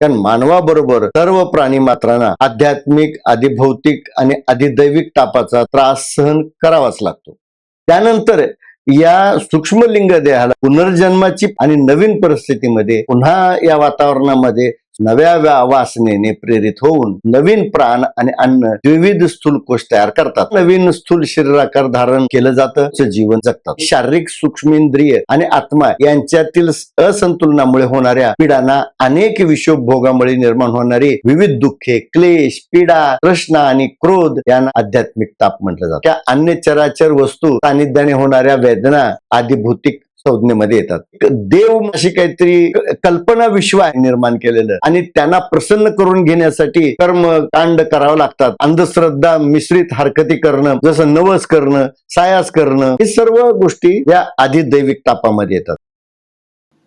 कारण मानवाबरोबर सर्व प्राणी मात्रांना आध्यात्मिक अधिभौतिक आणि अधिदैविक तापाचा त्रास सहन करावाच लागतो. त्यानंतर या सूक्ष्मलिंग देहाला पुनर्जन्माची आणि नवीन परिस्थितीमध्ये पुन्हा या वातावरणामध्ये नव्या व्या- वासनेने प्रेरित होऊन नवीन प्राण आणि अन्न विविध स्थूल कोश तयार करतात. नवीन स्थूल शरीराकार धारण केलं जातं. जीवन जगतात. शारीरिक सूक्ष्मेंद्रिय आणि आत्मा यांच्यातील असंतुलनामुळे होणाऱ्या पीडांना अनेक विषोपभोगामुळे निर्माण होणारी विविध दुःखे क्लेश पीडा प्रश्न आणि क्रोध यांना आध्यात्मिक ताप म्हटलं जातं. त्या अन्य चराचर वस्तू सानिध्याने होणाऱ्या वेदना आदी भौतिक संज्ञेमध्ये येतात. देव अशी काहीतरी कल्पना विश्व आहे निर्माण केलेलं. आणि त्यांना प्रसन्न करून घेण्यासाठी कर्म कांड करावं लागतात. अंधश्रद्धा मिश्रित हरकती करणं जसं नवस करणं सायास करणं हे सर्व गोष्टी या आधी दैविक तापामध्ये येतात.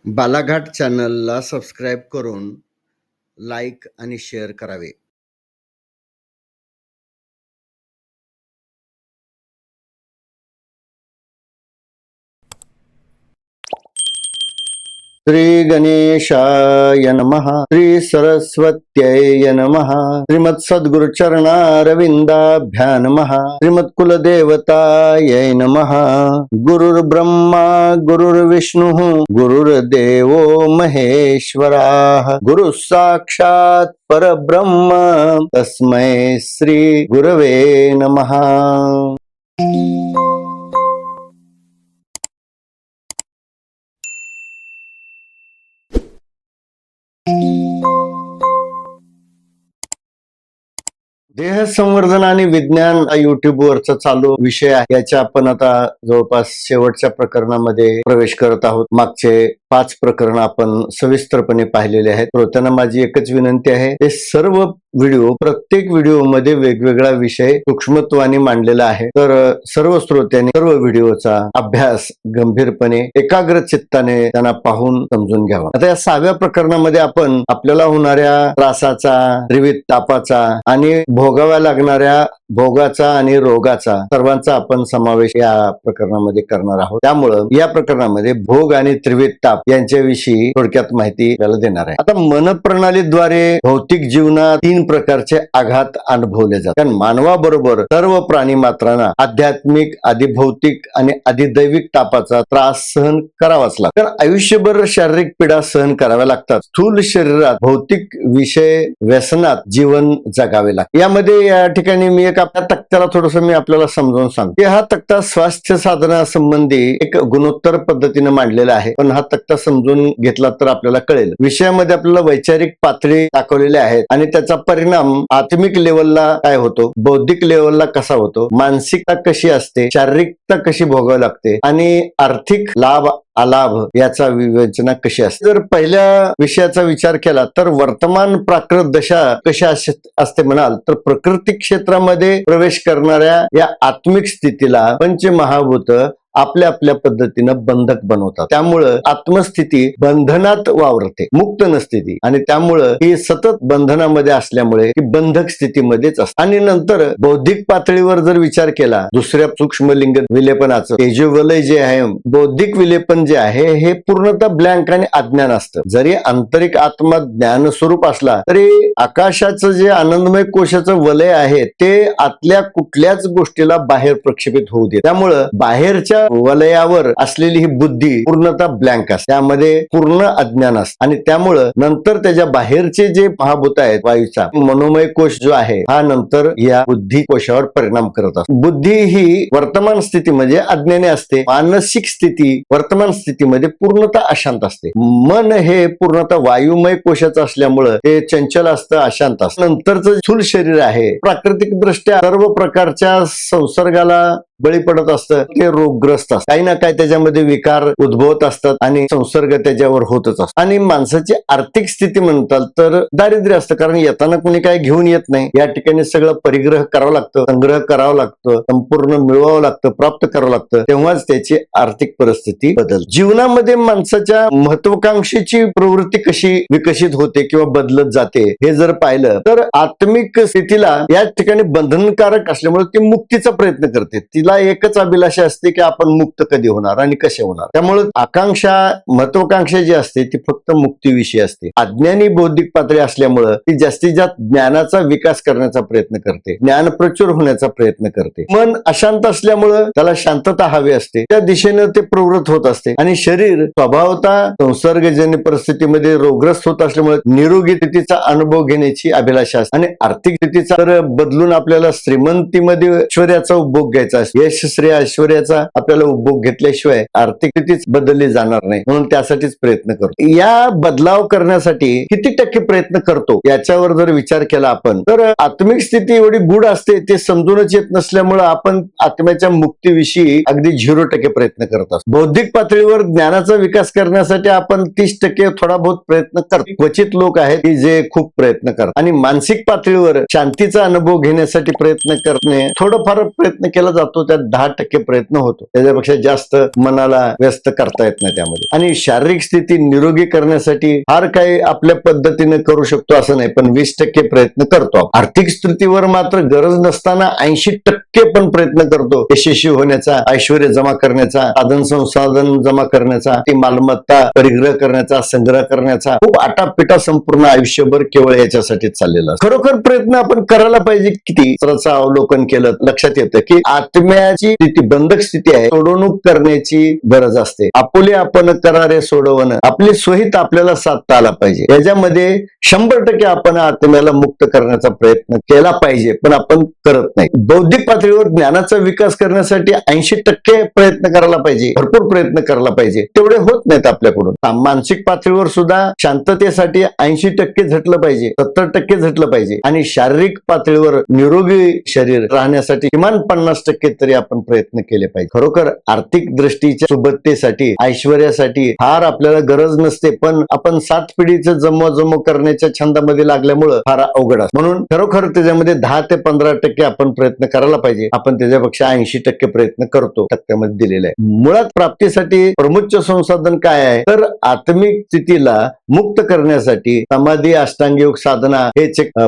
बालाघाट चॅनलला सबस्क्राईब करून लाईक आणि शेअर करावे. श्रीगणेशाय नमः। श्रीसरस्वत्यै नमः। श्रीमत्सद्गुरुचरणारविन्दाभ्या नमः। श्रीमत्कुलदेवतायै नमः। गुरुर्ब्रह्मा गुरुर्विष्णुः गुरुर्देवो महेश्वराः। गुरुः साक्षात् परब्रह्म। तस्मै श्रीगुरवे नमः। देह संवर्धन आणि विज्ञान हा युट्यूब वरचा चालू विषय आहे. याच्या आपण आता जवळपास शेवटच्या प्रकरणामध्ये प्रवेश करत आहोत. मागचे पाच प्रकरण आपण सविस्तरपणे पाहिलेले आहेत. श्रोत्यांना माझी एकच विनंती आहे. ते सर्व व्हिडिओ प्रत्येक व्हिडिओमध्ये वेगवेगळा विषय सूक्ष्मत्वाने मांडलेला आहे. तर सर्व श्रोत्यांनी सर्व व्हिडिओचा अभ्यास गंभीरपणे एकाग्र चित्ताने त्यांना पाहून समजून घ्यावा. आता या सहाव्या प्रकरणामध्ये आपण आपल्याला होणाऱ्या त्रासाचा त्रिविध तापाचा आणि भोगाव्या लागणाऱ्या भोगाचा आणि रोगाचा सर्वांचा आपण समावेश या प्रकरणामध्ये करणार आहोत. त्यामुळं या प्रकरणामध्ये भोग आणि त्रिविध ताप यांच्याविषयी थोडक्यात माहिती आपल्याला देणार आहे. आता मनप्रणालीद्वारे भौतिक जीवनात तीन प्रकारचे आघात अनुभवले जातात. कारण मानवाबरोबर सर्व प्राणी मात्रांना आध्यात्मिक अधिभौतिक आणि अधिदैविक तापाचा त्रास सहन करावाच लागतो. तर आयुष्यभर शारीरिक पीडा सहन कराव्या लागतात. स्थूल शरीरात भौतिक विषय व्यसनात जीवन जगावे लागते. यामध्ये या ठिकाणी मी एक आपल्या तक्त्याला थोडस मी आपल्याला समजावून सांगतो. की हा तक्ता स्वास्थ्य साधना संबंधी एक गुणोत्तर पद्धतीने मांडलेला आहे. पण हा तक्ता समजून घेतला तर आपल्याला कळेल. विषयामध्ये आपल्याला वैचारिक पातळी दाखवलेल्या आहेत आणि त्याचा परिणाम आत्मिक लेवलला काय होतो? बौद्धिक लेवलला कसा होतो? मानसिकता कशी असते? शारीरिकता कशी भोगावी लागते? आणि आर्थिक लाभ अलाभ याचा विवेचना कशी असते? जर पहिल्या विषयाचा विचार केला तर वर्तमान प्राकृत दशा कशी असते म्हणाल तर प्रकृती क्षेत्रामध्ये प्रवेश करणाऱ्या या आत्मिक स्थितीला पंचमहाभूत आपल्या आपल्या पद्धतीनं बंधक बनवतात. त्यामुळं आत्मस्थिती बंधनात वावरते मुक्त नसते ती. आणि त्यामुळं ही सतत बंधनामध्ये असल्यामुळे बंधक स्थितीमध्येच असते. आणि नंतर बौद्धिक पातळीवर जर विचार केला दुसऱ्या सूक्ष्म लिंग विलेपनाचं हे जे वलय जे आहे बौद्धिक विलेपन जे आहे हे पूर्णतः ब्लँक आणि अज्ञान असतं. जरी आंतरिक आत्मा ज्ञान स्वरूप असला तरी आकाशाचं जे आनंदमय कोशाचं वलय आहे ते आतल्या कुठल्याच गोष्टीला बाहेर प्रक्षेपित होऊ दे त्यामुळं बाहेरच्या वलयावर असलेली ही बुद्धी पूर्णतः ब्लँक असते. त्यामध्ये पूर्ण अज्ञान असतं. आणि त्यामुळं नंतर त्याच्या बाहेरचे जे महाभूत आहेत वायूचा मनोमय कोश जो आहे हा नंतर या बुद्धी कोशावर परिणाम करत असतो. बुद्धी ही वर्तमान स्थितीमध्ये म्हणजे अज्ञाने असते. मानसिक स्थिती वर्तमान स्थितीमध्ये पूर्णतः अशांत असते. मन हे पूर्णतः वायुमय कोशाचं असल्यामुळं ते चंचल असतं अशांत असतं. नंतरचं स्थूल शरीर आहे प्राकृतिक दृष्ट्या सर्व प्रकारच्या संसर्गाला बळी पडत असतं ते रोगग्रस्त असतात काही ना काही त्याच्यामध्ये विकार उद्भवत असतात आणि संसर्ग त्याच्यावर होतच असतो. आणि माणसाची आर्थिक स्थिती म्हणताल तर दारिद्र्य असतं कारण येताना कोणी काय घेऊन येत नाही. या ठिकाणी सगळं परिग्रह करावं लागतं संग्रह करावं लागतं संपूर्ण मिळवावं लागतं प्राप्त करावं लागतं. तेव्हाच त्याची आर्थिक परिस्थिती बदल जीवनामध्ये माणसाच्या महत्वाकांक्षेची प्रवृत्ती कशी विकसित होते किंवा बदलत जाते हे जर पाहिलं तर आत्मिक स्थितीला या ठिकाणी बंधनकारक असल्यामुळे ती मुक्तीचा प्रयत्न करते. तिला तिला एकच अभिलाषा असते की आपण मुक्त कधी होणार आणि कसे होणार. त्यामुळे आकांक्षा महत्वाकांक्षा जी असते ती फक्त मुक्तीविषयी असते. अज्ञानी बौद्धिक पातळी असल्यामुळं ती जास्तीत जास्त ज्ञानाचा विकास करण्याचा प्रयत्न करते. ज्ञान प्रचुर होण्याचा प्रयत्न करते. मन अशांत असल्यामुळं त्याला शांतता हवी असते. त्या दिशेनं ते प्रवृत्त होत असते. आणि शरीर स्वभावता संसर्गजन्य परिस्थितीमध्ये रोगग्रस्त होत असल्यामुळे निरोगी स्थितीचा अनुभव घेण्याची अभिलाषा असते. आणि आर्थिक स्थितीचा बदलून आपल्याला श्रीमंतीमध्ये ऐश्वर्याचा उपभोग घ्यायचा असतो. यश श्रेय ऐश्वर्याचा आपल्याला उपभोग घेतल्याशिवाय आर्थिक स्थितीच बदलली जाणार नाही. म्हणून त्यासाठीच प्रयत्न करतो. या बदलाव करण्यासाठी किती टक्के प्रयत्न करतो? याच्यावर जर विचार केला आपण तर आत्मिक स्थिती एवढी गुढ असते ते समजूनच येत नसल्यामुळं आपण आत्म्याच्या मुक्तीविषयी अगदी झिरो टक्के प्रयत्न करत असतो. बौद्धिक पातळीवर ज्ञानाचा विकास करण्यासाठी आपण तीस टक्के थोडा बहुत प्रयत्न करतो. क्वचित लोक आहेत की जे खूप प्रयत्न करतात. आणि मानसिक पातळीवर शांतीचा अनुभव घेण्यासाठी प्रयत्न करणे थोडंफार प्रयत्न केला जातो. त्यात दहा टक्के प्रयत्न होतो. त्याच्यापेक्षा जास्त मनाला व्यस्त करता येत नाही त्यामध्ये. आणि शारीरिक स्थिती निरोगी करण्यासाठी फार काही आपल्या पद्धतीने करू शकतो असं नाही पण वीस टक्के प्रयत्न करतो आर्थिक स्थितीवर मात्र गरज नसताना ऐंशी टक्के पण प्रयत्न करतो. यशस्वी होण्याचा ऐश्वर जमा करण्याचा साधन संसाधन जमा करण्याचा ती मालमत्ता परिग्रह करण्याचा संग्रह करण्याचा खूप आटापिटा संपूर्ण आयुष्यभर केवळ याच्यासाठी चाललेला खरोखर प्रयत्न आपण करायला पाहिजे किती? त्याचं अवलोकन केलं लक्षात येतं की आत्म्याची स्थिती बंधक स्थिती आहे. सोडवणूक करण्याची गरज असते. आपुले आपण करारे सोडवणं आपली स्वहित आपल्याला साधता आला पाहिजे. याच्यामध्ये शंभर टक्के आपण आत्म्याला मुक्त करण्याचा प्रयत्न केला पाहिजे पण आपण करत नाही. बौद्धिक पातळीवर ज्ञानाचा विकास करण्यासाठी ऐंशी टक्के प्रयत्न करायला पाहिजे. भरपूर प्रयत्न करायला पाहिजे. तेवढे होत नाहीत आपल्याकडून. मानसिक पातळीवर सुद्धा शांततेसाठी ऐंशी टक्के झटलं पाहिजे. सत्तर टक्के झटलं पाहिजे. आणि शारीरिक पातळीवर निरोगी शरीर राहण्यासाठी किमान पन्नास टक्के तरी आपण प्रयत्न केले पाहिजे. खरोखर आर्थिक दृष्टीच्या सुबत्तेसाठी ऐश्वर्यासाठी फार आपल्याला गरज नसते पण आपण सात पिढीचं जमवाजमव करण्याच्या छंदामध्ये लागल्यामुळं फार अवघड असतं. म्हणून खरोखर त्याच्यामध्ये दहा ते पंधरा टक्के आपण प्रयत्न करायला पाहिजे आपण त्याच्यापेक्षा ऐंशी टक्के प्रयत्न करतो टक्क्यामध्ये दिलेला आहे. मुळात प्राप्तीसाठी प्रमुख संसाधन काय आहे? तर आत्मिक स्थितीला मुक्त करण्यासाठी समाधी अष्टांग योग साधना हेच एक अ,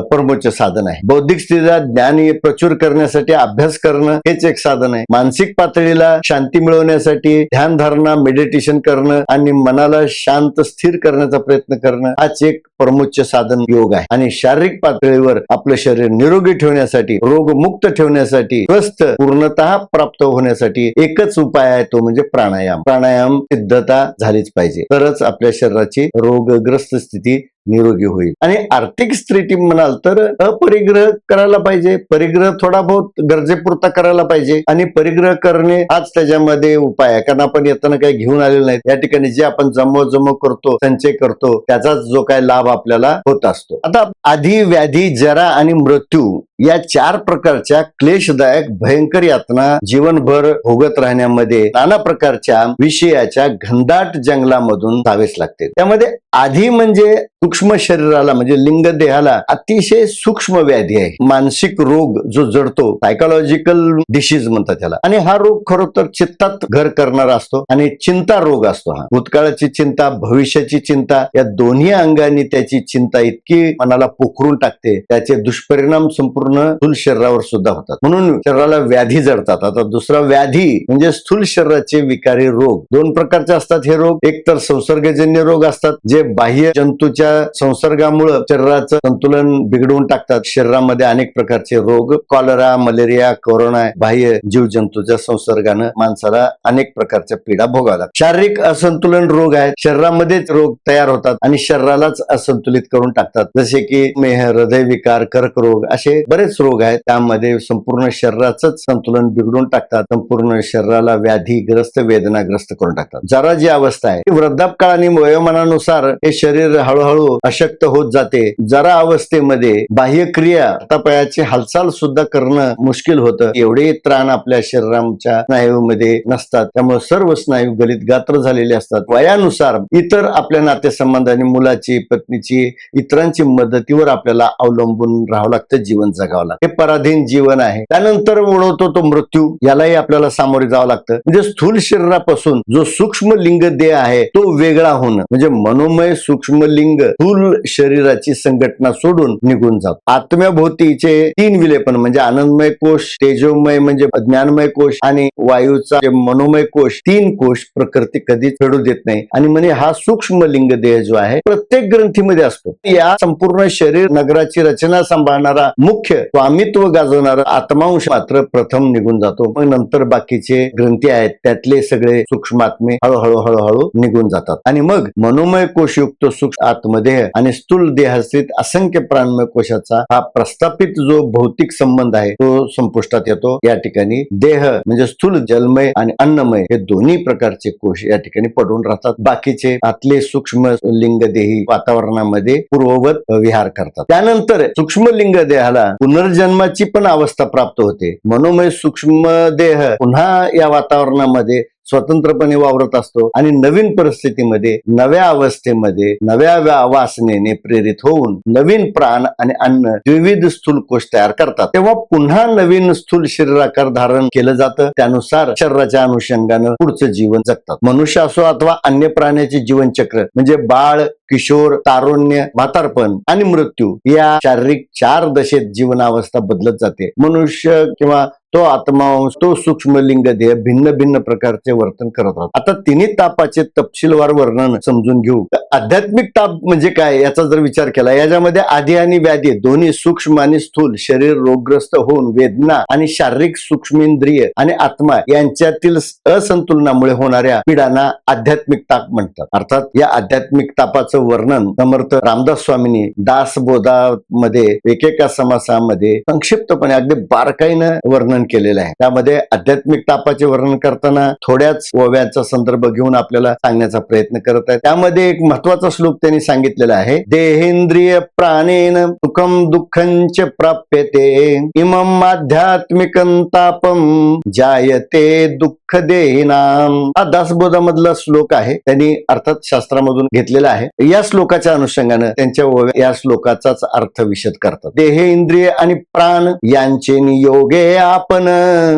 साधन आहे. बौद्धिक स्थितीला ज्ञान प्रचूर प्रचुर करण्यासाठी अभ्यास करणं हेच एक साधन आहे. मानसिक पातळीला शांती मिळवण्यासाठी ध्यान धारणा मेडिटेशन करणं आणि मनाला शांत स्थिर करण्याचा प्रयत्न करणं हाच एक प्रमुच्च साधन योग आहे. आणि शारीरिक पातळीवर आपलं शरीर निरोगी ठेवण्यासाठी रोगमुक्त ठेवण्यासाठी स्वस्थ पूर्णतः प्राप्त होण्यासाठी एकच उपाय आहे तो म्हणजे प्राणायाम. प्राणायाम सिद्धता झालीच पाहिजे. तरच आपल्या शरीराची रोगग्रस्त स्थिती निरोगी होईल. आणि आर्थिक स्थिती म्हणाल तर अपरिग्रह करायला पाहिजे. परिग्रह थोडा बहुत गरजेपुरता करायला पाहिजे. आणि परिग्रह करणे हाच त्याच्यामध्ये उपाय आहे. कारण आपण येताना काही घेऊन आलेलं नाही. या ठिकाणी जे आपण जमव जमव करतो संचय करतो त्याचाच जो काय लाभ आपल्याला होत असतो. आता आधी व्याधी जरा आणि मृत्यू या चार प्रकारच्या क्लेशदायक भयंकर यातना जीवनभर भोगत राहण्यामध्ये नाना प्रकारच्या विषयाच्या घनदाट जंगलामधून जावेच लागते. त्यामध्ये आधी म्हणजे सूक्ष्म शरीराला म्हणजे लिंग देहाला अतिशय सूक्ष्म व्याधी आहे. मानसिक रोग जो जडतो सायकोलॉजिकल डिसीज म्हणतात त्याला. आणि हा रोग खरोतर चित्तात घर करणारा असतो आणि चिंता रोग असतो हा. भूतकाळाची चिंता भविष्याची चिंता या दोन्ही अंगाने त्याची चिंता इतकी मनाला पोखरून टाकते त्याचे दुष्परिणाम संपूर्ण स्थूल शरीरावर सुद्धा होतात. म्हणून शरीराला व्याधी जडतात. आता दुसरा व्याधी म्हणजे स्थूल शरीराचे विकारी रोग. दोन प्रकारचे असतात हे रोग. एक तर संसर्गजन्य रोग असतात जे बाह्य जंतूच्या संसर्गामुळे शरीराचं संतुलन बिघडवून टाकतात. शरीरामध्ये अनेक प्रकारचे रोग कॉलरा मलेरिया कोरोना बाह्य जीव जंतूच्या संसर्गानं माणसाला अनेक प्रकारच्या पीडा भोगाव्या लागतात. शारीरिक असंतुलन रोग आहेत. शरीरामध्येच रोग तयार होतात आणि शरीरालाच असंतुलित करून टाकतात. जसे की मेह हृदयविकार कर्करोग असे बरेच रोग आहेत. त्यामध्ये संपूर्ण शरीराचंच संतुलन बिघडून टाकतात. संपूर्ण शरीराला व्याधीग्रस्त वेदनाग्रस्त करून टाकतात. जरा जी अवस्था आहे वृद्धापकाळ आणि वयोमानानुसार हे शरीर हळूहळू अशक्त होत जाते. जरा अवस्थेमध्ये बाह्य क्रिया हातापायाची हालचाल सुद्धा करणं मुश्किल होतं. एवढे त्राण आपल्या शरीराच्या स्नायूमध्ये नसतात. त्यामुळे सर्व स्नायू गलित गात्र झालेले असतात. वयानुसार इतर आपल्या नातेसंबंधाने मुलाची पत्नीची इतरांची मदतीवर आपल्याला अवलंबून राहावं लागतं जीवन जगावं लागतं. हे पराधीन जीवन आहे. त्यानंतर ओढवतो तो मृत्यू. यालाही आपल्याला सामोरे जावं लागतं. म्हणजे स्थूल शरीरापासून जो सूक्ष्म लिंग देह आहे तो वेगळा होणं. म्हणजे मनोमय सूक्ष्म लिंग स्थूल शरीराची संघटना सोडून निघून जातो. आत्म्याभोवतीचे तीन विलेपन म्हणजे आनंदमय कोश तेजोमय म्हणजे ज्ञानमय कोश आणि वायूचा मनोमय कोश तीन कोश प्रकृती कधी फेडू देत नाही. आणि म्हणजे हा सूक्ष्म लिंग देह जो आहे प्रत्येक ग्रंथीमध्ये असतो. या संपूर्ण शरीर नगराची रचना सांभाळणारा मुख्य स्वामित्व गाजवणारा आत्मांश मात्र प्रथम निघून जातो. मग नंतर बाकीचे ग्रंथी आहेत त्यातले सगळे सूक्ष्मात्मे हळूहळू हळूहळू निघून जातात. आणि मग मनोमय कोशयुक्त सूक्ष्म देह आणि स्थूल देहास्थित असंख्य प्राणमय कोशाचा हा प्रस्थापित जो भौतिक संबंध आहे तो संपुष्टात येतो. या ठिकाणी देह म्हणजे स्थूल जलमय आणि अन्नमय हे दोन्ही प्रकारचे कोश या ठिकाणी पडून राहतात. बाकीचे आतले सूक्ष्म लिंगदेही वातावरणामध्ये पूर्ववत विहार करतात. त्यानंतर सूक्ष्म लिंग देहाला पुनर्जन्माची पण अवस्था प्राप्त होते. मनोमय सूक्ष्म देह पुन्हा या वातावरणामध्ये स्वतंत्रपणे वावरत असतो आणि नवीन परिस्थितीमध्ये नव्या अवस्थेमध्ये नव्या व्या- वासनेने प्रेरित होऊन नवीन प्राण आणि अन्न विविध स्थूल कोश तयार करतात. तेव्हा पुन्हा नवीन स्थूल शरीराकार धारण केलं जातं. त्यानुसार शरीराच्या अनुषंगानं पुढचं जीवन जगतात. मनुष्य असो अथवा अन्य प्राण्याचे जीवनचक्र म्हणजे बाळ किशोर तारुण्य म्हातारपण आणि मृत्यू या शारीरिक चार दशेत जीवनावस्था बदलत जाते. मनुष्य किंवा तो आत्मा तो सूक्ष्मलिंग देह भिन्न भिन्न प्रकारचे वर्तन करत राहतो. आता तिन्ही तापाचे तपशीलवार वर्णन समजून घेऊ. आध्यात्मिक ताप म्हणजे काय याचा जर विचार केला याच्यामध्ये आधी आणि व्याधी दोन्ही सूक्ष्म आणि स्थूल शरीर रोगग्रस्त होऊन वेदना आणि शारीरिक सूक्ष्मेंद्रिय आणि आत्मा यांच्यातील असंतुलनामुळे होणाऱ्या पीडांना आध्यात्मिक ताप म्हणतात. अर्थात या आध्यात्मिक तापाचं वर्णन समर्थ रामदास स्वामींनी दासबोधामध्ये एकेका समासामध्ये संक्षिप्तपणे अगदी बारकाईनं वर्णन केलेलं आहे. त्यामध्ये आध्यात्मिक तापाचे वर्णन करताना थोड्याच ओव्याचा संदर्भ घेऊन आपल्याला सांगण्याचा प्रयत्न करत आहे त्यामध्ये एक महत्त्वाचा श्लोक त्यांनी सांगितलेला आहे. देहेंद्रिय प्राणेन सुखम दुःखंच प्राप्यते. इमम आध्यात्मिक तापम जायते दुःख देहिनाम. हा दासबोधामधला श्लोक आहे. त्यांनी अर्थात शास्त्रामधून घेतलेला आहे. या श्लोकाच्या अनुषंगानं त्यांच्या ओव्या या श्लोकाचाच अर्थ विशद करतात. देह इंद्रिय आणि प्राण यांचे नियोगे आपण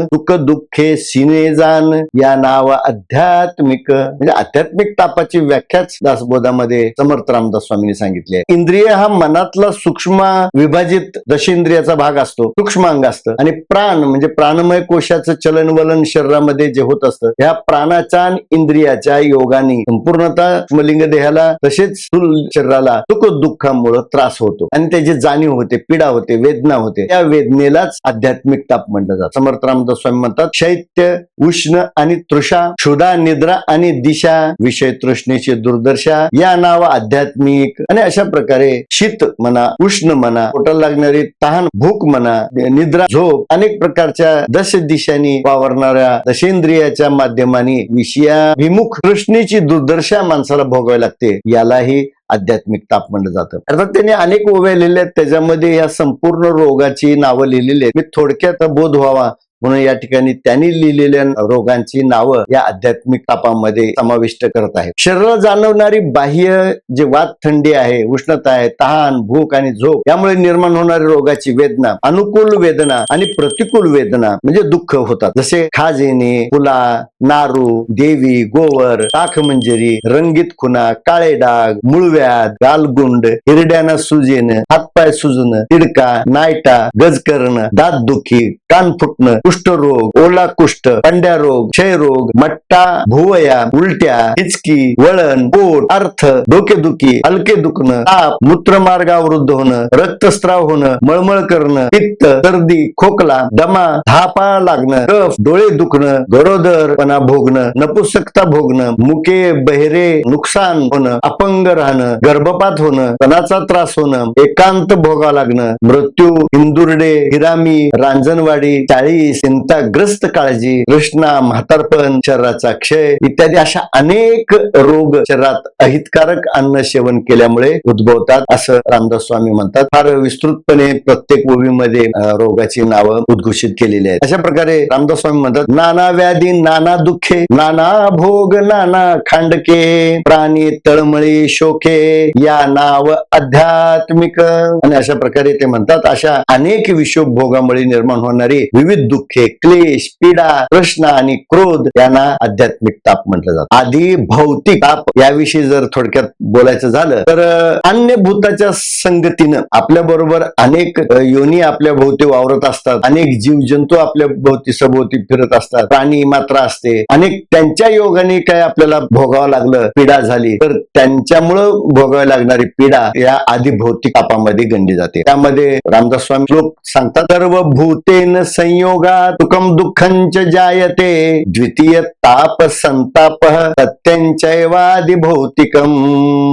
सुख दुःखे सिने जाण या नाव आध्यात्मिक म्हणजे आध्यात्मिक तापाची व्याख्याच दासबोधामध्ये समर्थ रामदास स्वामींनी सांगितली आहे. इंद्रिय हा मनातला सूक्ष्म विभाजित दशेंद्रियाचा भाग असतो सूक्ष्म अंग असतं. आणि प्राण म्हणजे प्राणमय कोशाचं चलन वलन शरीरामध्ये जे होत असतं ह्या प्राणाच्या आणि इंद्रियाच्या योगाने संपूर्णतः स्मलिंग देहाला तसेच स्थूल शरीराला सुख दुःखामुळे त्रास होतो. आणि त्याची जाणीव होते पीडा होते वेदना होते. त्या वेदनेलाच आध्यात्मिक ताप म्हणलं जातं. समर्थ रामदास स्वामी म्हणतात शैत्य उष्ण आणि तृषा क्षुधा निद्रा आणि दिशा विषय तृष्णेची दुर्दशा या नाव आध्यात्मिक. आणि अशा प्रकारे शीत म्हणा उष्ण म्हणा पोटाला लागणारी तहान भूक म्हणा निद्रा झोप अनेक प्रकारच्या दश दिशांनी वावरणाऱ्या दशेंद्रियाच्या माध्यमाने विषयाभिमुख तृष्णेची दुर्दशा माणसाला भोगावी लागते. यालाही आध्यात्मिक ताप म्हणलं जातं. अर्थात त्यांनी अनेक ओव्या लिहिल्या आहेत त्याच्यामध्ये या संपूर्ण रोगाची नावं लिहिलेली आहेत. मी थोडक्यात बोध व्हावा म्हणून या ठिकाणी त्यांनी लिहिलेल्या रोगांची नावं या आध्यात्मिक तापामध्ये समाविष्ट करत आहे शरीराला जाणवणारी बाह्य जे वात थंडी आहे उष्णता आहे तहान भूक आणि झोप यामुळे निर्माण होणारी रोगाची वेदना अनुकूल वेदना आणि प्रतिकूल वेदना म्हणजे दुःख होतात. जसे खाज येणे फुला नारू देवी गोवर टाक मंजरी रंगीत खुना काळे डाग मुळव्याध गालगुंड हिरड्याना सूज येणं हातपाय सुजणं तिडका नायटा गज करणं दात दुखी कान फुटणं कुष्ठरोग ओला कुष्ठ पंड्या रोग क्षयरोग मट्टा भुवया उलट्या हिचकी वळण पोट अर्थ डोकेदुखी हलके दुखणं ताप मूत्रमार्गावरुद्ध होणं रक्तस्राव होणं मळमळ करणं पित्त सर्दी खोकला दमा धापा लागणं कफ डोळे दुखणं गरोदरपणा भोगणं नपुसकता भोगणं मुके बहिरे नुकसान होणं अपंग राहणं गर्भपात होणं तणाचा त्रास होणं एकांत भोगावं लागणं मृत्यू हिंदुर्डे हिरामी रांजणवाडी चाळीस चिंताग्रस्त काळजी कृष्णा म्हातारपण शरीराचा क्षय इत्यादी अशा अनेक रोग शरीरात अहितकारक अन्न सेवन केल्यामुळे उद्भवतात असं रामदास स्वामी म्हणतात. फार विस्तृतपणे प्रत्येक ओवीमध्ये रोगाची नावं उद्घोषित केलेली आहेत. अशा प्रकारे रामदास स्वामी म्हणतात नाना व्याधी नाना दुःखे नाना भोग नाना खांडके प्राणी तळमळी शोके या नाव आध्यात्मिक. आणि अशा प्रकारे ते म्हणतात अशा अनेक विषोभोगामुळे निर्माण होणारी विविध दुःख दुःखे क्लेश पीडा प्रश्न आणि क्रोध यांना आध्यात्मिक ताप म्हटलं जातं. आधी भौतिक ताप याविषयी जर थोडक्यात बोलायचं झालं तर अन्य भूताच्या संगतीनं आपल्या बरोबर अनेक योनी आपल्या भोवती वावरत असतात. अनेक जीव जंतू आपल्या भोवती सभोवती फिरत असतात. प्राणी मात्र असते. अनेक त्यांच्या योगाने काय आपल्याला भोगावं लागलं पीडा झाली तर त्यांच्यामुळं भोगावी लागणारी पीडा या आधी भौतिक तापामध्ये गणली जाते. त्यामध्ये रामदास स्वामी श्लोक सांगतात सर्व भूतेन संयोगा तुकम दुःखंच जायते. द्वितीय ताप संताप सत्यंचैवादि भौतिकम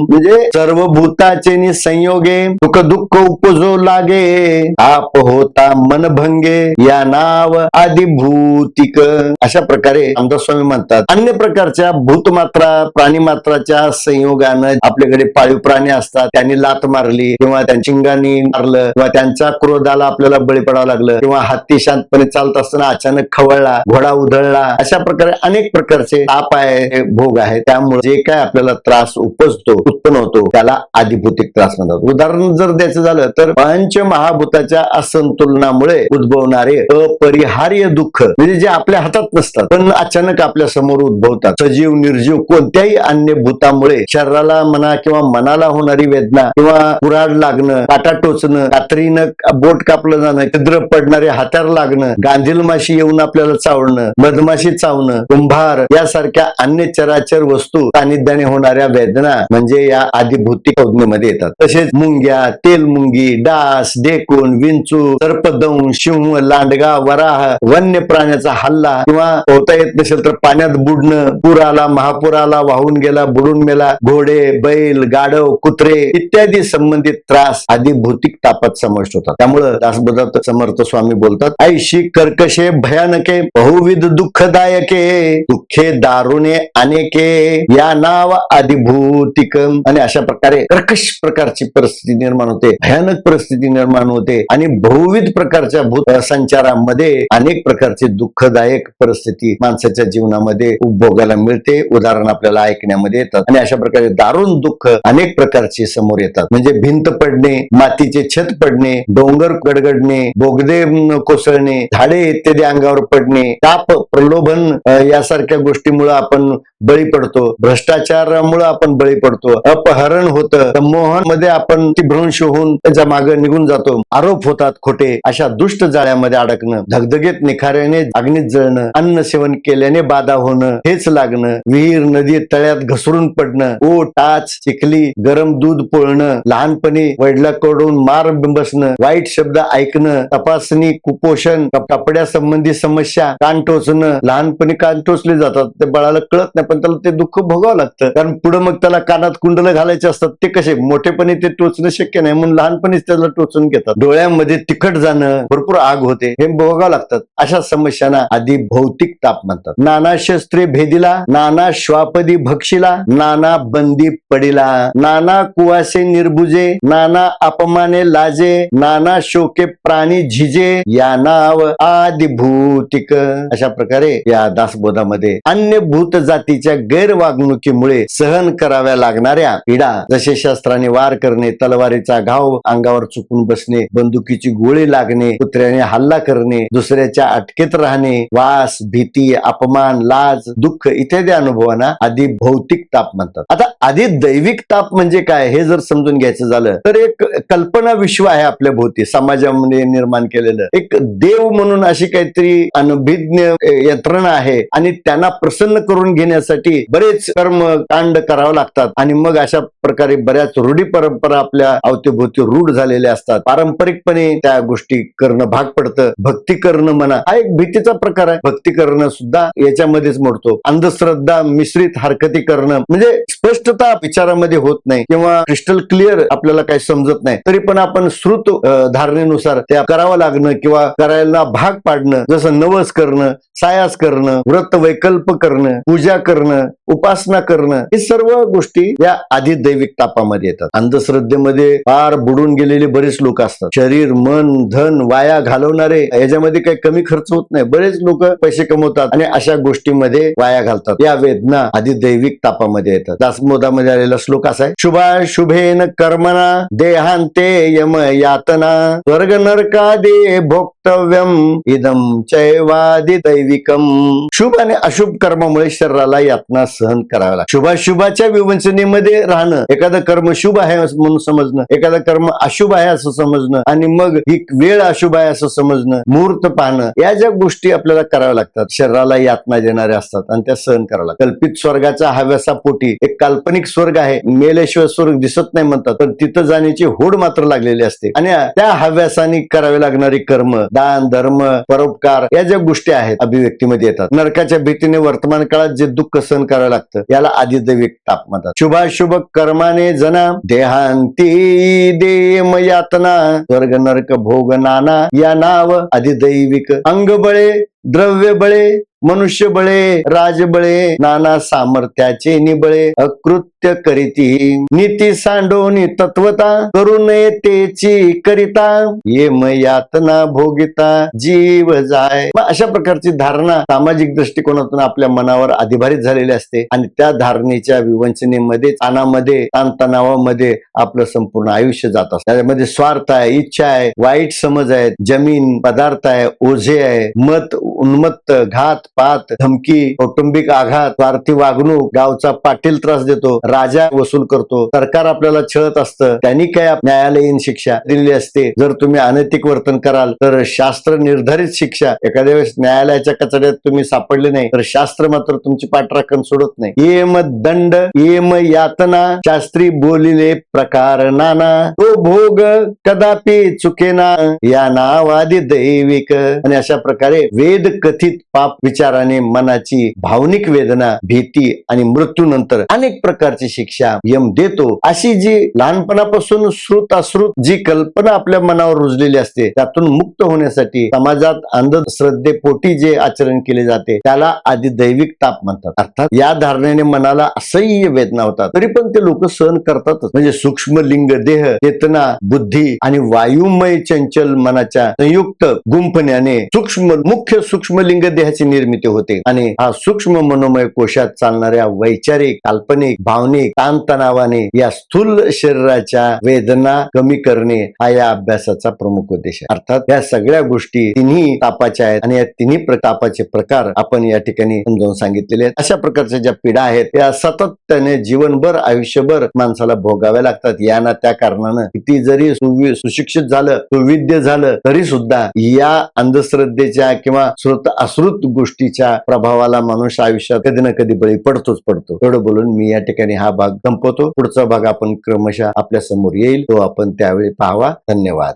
म्हणजे सर्व भूताचे नि संयोगे सुख दुःख उपजो लागे. आप होता मन भंगे या नाव आदि भूतिक अशा प्रकारे आमदार स्वामी म्हणतात. अन्य प्रकारच्या भूतमात्रा प्राणीमात्राच्या संयोगानं आपल्याकडे पाळीव प्राणी असतात. त्यांनी लात मारली किंवा त्यांच्या चिंगानी मारलं किंवा त्यांच्या क्रोधाला आपल्याला बळी पडावं लागलं किंवा हत्ती शांतपणे चालत असताना अचानक खवळला घोडा उधळला अशा प्रकारे अनेक प्रकारचे ताप आहे भोग आहे. त्यामुळे जे काय आपल्याला त्रास उपजतो उत्पन्न होतो त्याला आधिभूतिक त्रास म्हणतात. उदाहरण जर द्यायचं झालं तर पंच महाभूताच्या असंतुलनामुळे उद्भवणारे अपरिहार्य दुःख म्हणजे जे आपल्या हातात नसतात पण अचानक आपल्यासमोर उद्भवतात. सजीव निर्जीव कोणत्याही अन्य भूतामुळे शरीराला म्हणा किंवा मनाला होणारी वेदना किंवा कुराड लागणं काटा टोचणं कात्रीनं बोट कापलं जाणं छिद्र पडणारे हातार लागणं गांधील माशी येऊन आपल्याला चावणं मधमाशी चावणं कुंभार यासारख्या अन्य चराचर वस्तू सानिध्याने होणाऱ्या वेदना म्हणजे या आदिभौतिक संज्ञेमध्ये येतात. तसेच मुंग्या तेल मुंगी डास डेकून विंचू सर्पदंश शिंह लांडगा वराह वन्य प्राण्याचा हल्ला किंवा होता येत नसेल तर पाण्यात बुडणं पूर आला महापूर आला वाहून गेला बुडून मेला घोडे बैल गाढव कुत्रे इत्यादी संबंधित त्रास आदी भौतिक तापात समाविष्ट होतात. त्यामुळं दासबोधात समर्थ स्वामी बोलतात ऐशी कर्कशे भयानके बहुविध दुःखदायके दुःखे दारुणे अनेके. या नाव अधिभूतिक. आणि अशा प्रकारे कर्कश प्रकारची परिस्थिती निर्माण होते भयानक परिस्थिती निर्माण होते. आणि बहुविध प्रकारच्या भूत संचारामध्ये अनेक प्रकारची दुःखदायक परिस्थिती माणसाच्या जीवनामध्ये उपभोगायला मिळते. उदाहरण आपल्याला ऐकण्यामध्ये येतात. आणि अशा प्रकारे दारुण दुःख अनेक प्रकारची समोर येतात. म्हणजे भिंत पडणे मातीचे छत पडणे डोंगर गडगडणे बोगदे कोसळणे झाडे इत्यादी अंगावर पडणे ताप प्रलोभन यासारख्या गोष्टीमुळे आपण बळी पडतो. भ्रष्टाचारामुळे आपण बळी पडतो. अपहरण होतं. संमोहनमध्ये आपण ती भ्रंश होऊन त्याच्यामागे निघून जातो. आरोप होतात खोटे. अशा दुष्ट जाळ्यामध्ये अडकणं धगधगेत निखाऱ्याने अग्नीत जळणं अन्न सेवन केल्याने बाधा होणं हेच लागणं विहीर नदी तळ्यात घसरून पडणं ओ टाच चिखली गरम दूध पोळणं लहानपणी वडिलाकडून मार बसणं वाईट शब्द ऐकणं तपासणी कुपोषण कपड्यासंबंधी समस्या कान टोचणं लहानपणी कान टोचले जातात. ते बाळाला कळत नाही. पण त्याला ते दुःख भोगावं लागतं. कारण पुढे मग त्याला कानात कुंडलं घालायचे असतात ते कसे? मोठेपणी ते टोचणं शक्य नाही म्हणून लहानपणीच त्याला टोचून घेतात. डोळ्यामध्ये तिखट जाणं भरपूर आग होते हे भोगावं लागतात. अशा समस्यांना आधी भौतिक ताप म्हणतात. नाना शस्त्रे भेदिला नाना श्वापदी भक्षिला नाना बंदी पडिला. नाना कुवासे निर्भुजे नाना अपमाने लाजे नाना शोके प्राणी झिजे या नाव आदिभूतिक. अशा प्रकारे या दासबोधामध्ये अन्य भूत जाती व्यक्तीच्या गैरवागणुकीमुळे सहन कराव्या लागणाऱ्या पीडा जसे शस्त्राने वार करणे तलवारीचा घाव अंगावर चुकून बसणे बंदुकीची गोळी लागणे कुत्र्याने हल्ला करणे दुसऱ्याच्या अटकेत राहणे वास भीती अपमान लाज दुःख इत्यादी अनुभवांना आधी भौतिक ताप म्हणतात. आता आधी दैविक ताप म्हणजे काय हे जर समजून घ्यायचं झालं तर एक कल्पना विश्व आहे आपल्या भोवती समाजामध्ये निर्माण केलेलं. एक देव म्हणून अशी काहीतरी अनभिज्ञ यंत्रणा आहे आणि त्यांना प्रसन्न करून घेण्यासाठी बरेच कर्म कांड करावं लागतात. आणि मग अशा प्रकारे बऱ्याच रूढी परंपरा आपल्या अवतीभोवती रूढ झालेल्या असतात. पारंपरिकपणे त्या गोष्टी करणं भाग पडतं. भक्ती करणं म्हणा हा एक भीतीचा प्रकार आहे. भक्ती करणं सुद्धा याच्यामध्येच मोडतो. अंधश्रद्धा मिश्रित हरकती करणं म्हणजे स्पष्टता विचारामध्ये होत नाही किंवा क्रिस्टल क्लिअर आपल्याला काही समजत नाही. तरी पण आपण श्रुत धारणेनुसार त्या करावं लागणं किंवा करायला भाग पाडणं जसं नवस करणं सायास करणं व्रत वैकल्प करणं पूजा करणं करणं उपासना करणं हे सर्व गोष्टी या आधी दैविक तापामध्ये येतात. अंधश्रद्धेमध्ये फार बुडून गेलेले बरेच लोक असतात. शरीर मन धन वाया घालवणारे याच्यामध्ये काही कमी खर्च होत नाही. बरेच लोक पैसे कमवतात आणि अशा गोष्टीमध्ये वाया घालतात. या वेदना आधी दैविक तापामध्ये येतात. दासमोदामध्ये आलेला श्लोक असा आहे शुभा शुभेन कर्मणा देहांते यम यातना स्वर्ग नरकादे भोक्तव्यम इदम चैवादी दैविकम. शुभ आणि अशुभ कर्मामुळे शरीराला यातना सहन कराव्या लागतात शुभाशुभाच्या विवंचनेमध्ये राहणं एखादं कर्म शुभ आहे म्हणून समजणं एखादं कर्म अशुभ आहे असं समजणं आणि मग ही वेळ अशुभ आहे असं समजणं मुहूर्त पाहणं या ज्या गोष्टी आपल्याला कराव्या लागतात शरीराला यातना देणाऱ्या असतात आणि त्या सहन कराव्या लागतात. कल्पित स्वर्गाचा हव्यासा पोटी एक काल्पनिक स्वर्ग आहे मेल्याशिवाय स्वर्ग दिसत नाही म्हणतात पण तिथं जाण्याची होड मात्र लागलेली असते. आणि त्या हव्यासाने करावे लागणारी कर्म दान धर्म परोपकार या ज्या गोष्टी आहेत अभिव्यक्तीमध्ये येतात. नरकाच्या भीतीने वर्तमान काळात जे दुःख सहन करावं लागतं. याला आदिदैविक ताप म्हणतात. शुभाशुभ कर्माने जना देहांती देम यातना स्वर्ग नरक भोग नाना या नाव अधिदैविक अंगबळे द्रव्य बळे मनुष्य बळे राजबळे नाना सामर्थ्याचे निबळे. अकृत्य करीती नीती सांडोनी तत्वता करू नये तेची करिता. येम यातना भोगिता जीव जाय. अशा प्रकारची धारणा सामाजिक दृष्टिकोनातून आपल्या मनावर अधिभारित झालेली असते. आणि त्या धारणेच्या विवंचनेमध्ये ताणामध्ये ताणतणावामध्ये आपलं संपूर्ण आयुष्य जात असतं. त्याच्यामध्ये स्वार्थ आहे इच्छा आहे वाईट समज आहे जमीन पदार्थ आहे ओझे आहे मत उन्मत्त घात पात धमकी कौटुंबिक आघात स्वार्थी वागणूक गावचा पाटील त्रास देतो राजा वसूल करतो सरकार आपल्याला छळत असतं त्यांनी काय न्यायालयीन शिक्षा दिलेली असते जर तुम्ही अनैतिक वर्तन कराल तर शास्त्र निर्धारित शिक्षा एखाद्या वेळेस न्यायालयाच्या कचड्यात तुम्ही सापडले नाही तर शास्त्र मात्र तुमची पाठराखण सोडत नाही. येम दंड येम यातना शास्त्री बोलिले प्रकार नाना तो भोग कदापि चुकेना या नावादी दैविक. आणि अशा प्रकारे वेद कथित पाप विचाराने मनाची भावनिक वेदना भीती आणि मृत्यूनंतर अनेक प्रकारची शिक्षा यम देतो. अशी जी लहानपणापासून श्रुत अश्रुत जी कल्पना आपल्या मनावर रुजलेली असते त्यातून मुक्त होण्यासाठी समाजात अंधश्रद्धेपोटी जे आचरण केले जाते त्याला आधी दैविक ताप म्हणतात. अर्थात या धारणेने मनाला असह्य वेदना होतात. तरी पण ते लोक सहन करतातच. म्हणजे सूक्ष्म लिंग देह चेतना बुद्धी आणि वायुमय चंचल मनाच्या संयुक्त गुंफण्याने सूक्ष्म मुख्य सूक्ष्म लिंग देहाची निर्मिती होते. आणि हा सूक्ष्म मनोमय कोशात चालणाऱ्या वैचारिक काल्पनिक भावनिक ताणतणावाने या स्थूल शरीराच्या वेदना कमी करणे हा या अभ्यासाचा प्रमुख उद्देश आहे. अर्थात या सगळ्या गोष्टी तिन्ही तापाच्या आहेत आणि या तिन्ही तापाचे प्रकार आपण या ठिकाणी समजावून सांगितलेले आहेत. अशा प्रकारच्या ज्या पिढ्या आहेत या सतत त्याने जीवनभर आयुष्यभर माणसाला भोगाव्या लागतात. या ना त्या कारणानं किती जरी सुशिक्षित झालं सुविद्य झालं तरी सुद्धा या अंधश्रद्धेच्या किंवा श्रुत अश्रुत गोष्टीच्या प्रभावाला माणूस आयुष्यात कधी ना कधी बळी पडतोच पडतो. एवढं बोलून मी या ठिकाणी हा भाग संपवतो. पुढचा भाग आपण क्रमशः आपल्यासमोर येईल. तो आपण त्यावेळी पाहावा. धन्यवाद.